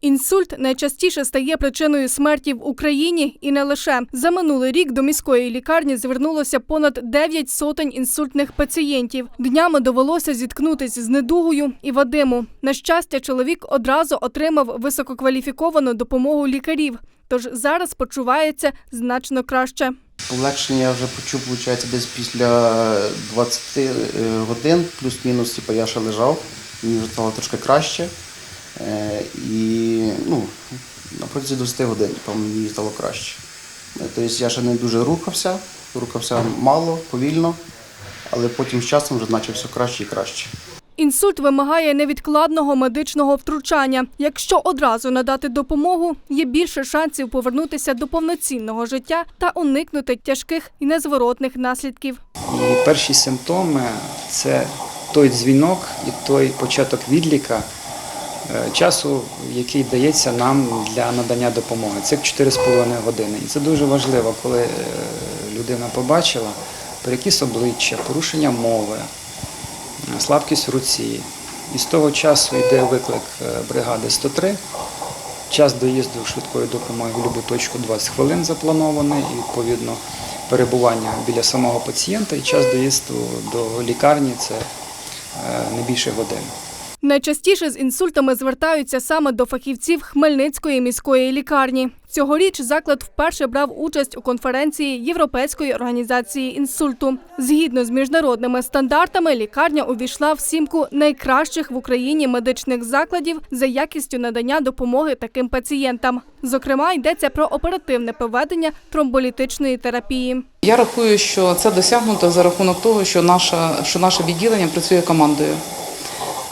Інсульт найчастіше стає причиною смерті в Україні і не лише за минулий рік до міської лікарні звернулося понад 9 сотень інсультних пацієнтів. Днями довелося зіткнутися з недугою і Вадиму. На щастя, чоловік одразу отримав висококваліфіковану допомогу лікарів, тож зараз почувається значно краще. Полегшення я вже почув, виходить, десь після 20 е, годин, плюс-мінус, типу, я ще лежав, мені вже стало трошки краще. Е, І ну, на протязі 20 годин типу, мені стало краще. Е, Тобто я ще не дуже рухався, рухався мало, повільно, але потім з часом вже почав все краще і краще. Інсульт вимагає невідкладного медичного втручання. Якщо одразу надати допомогу, є більше шансів повернутися до повноцінного життя та уникнути тяжких і незворотних наслідків. І перші симптоми це той дзвінок і той початок відліка часу, який дається нам для надання допомоги. Це 4,5 години. І це дуже важливо, коли е, людина побачила перекіс обличчя, порушення мови, е, слабкість в руці. І з того часу йде виклик е, бригади 103. Час доїзду швидкої допомоги в будь-яку точку 20 хвилин запланований, і відповідно перебування біля самого пацієнта і час доїзду до лікарні це е, не більше години. Найчастіше з інсультами звертаються саме до фахівців Хмельницької міської лікарні. Цьогоріч заклад вперше брав участь у конференції Європейської організації інсульту. Згідно з міжнародними стандартами, лікарня увійшла в сімку найкращих в Україні медичних закладів за якістю надання допомоги таким пацієнтам. Зокрема, йдеться про оперативне проведення тромболітичної терапії. Я рахую, що це досягнуто за рахунок того, що наша що наше відділення працює командою.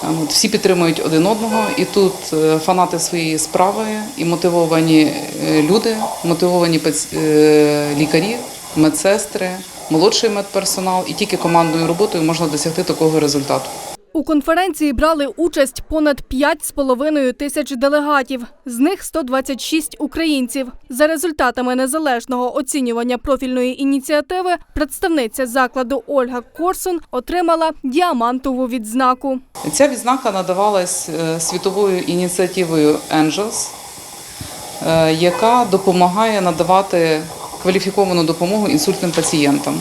Е, От, всі підтримують один одного, і тут е, фанати своєї справи і мотивовані е, люди, мотивовані е, лікарі, медсестри, молодший медперсонал, і тільки командною роботою можна досягти такого результату. У конференції брали участь понад 5,5 тисяч делегатів, з них 126 українців. За результатами незалежного оцінювання профільної ініціативи, представниця закладу Ольга Корсун отримала діамантову відзнаку. Ця відзнака надавалась е, світовою ініціативою Angels, е, яка допомагає надавати кваліфіковану допомогу інсультним пацієнтам.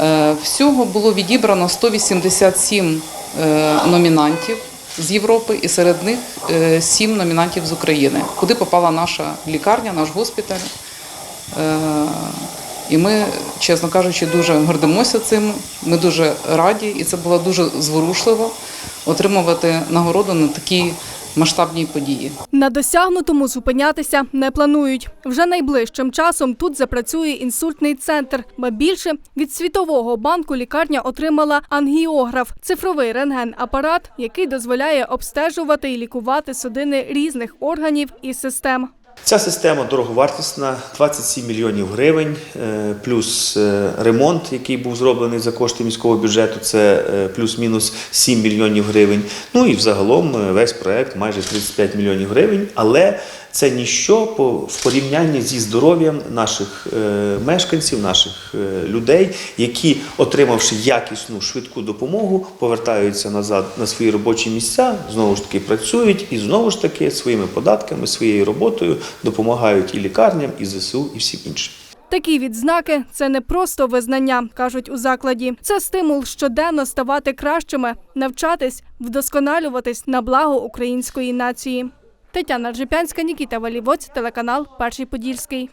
Е, Всього було відібрано 187 е, номінантів з Європи, і серед них 7 номінантів з України, куди попала наша лікарня, наш госпіталь. І ми, чесно кажучи, дуже гордимося цим. Ми дуже раді, і це було дуже зворушливо отримувати нагороду на такій масштабній події. На досягнутому зупинятися не планують. Вже найближчим часом тут запрацює інсультний центр. Ба більше від світового банку лікарня отримала ангіограф цифровий рентген-апарат, який дозволяє обстежувати і лікувати судини різних органів і систем. Ця система дороговартісна, 27 мільйонів гривень, е, плюс е, ремонт, який був зроблений за кошти міського бюджету, це е, плюс-мінус 7 мільйонів гривень. Ну і взагалом весь проект майже 35 мільйонів гривень. Але це ніщо в порівнянні зі здоров'ям наших е, мешканців, наших е, людей, які, отримавши якісну швидку допомогу, повертаються назад на свої робочі місця, знову ж таки працюють і знову ж таки своїми податками, своєю роботою допомагають і лікарням, і ЗСУ, і всім іншим. Такі відзнаки це не просто визнання, кажуть у закладі. Це стимул щоденно ставати кращими, навчатись, вдосконалюватись на благо української нації. Тетяна Ржепянська, Нікіта Валівоць, телеканал Перший Подільський.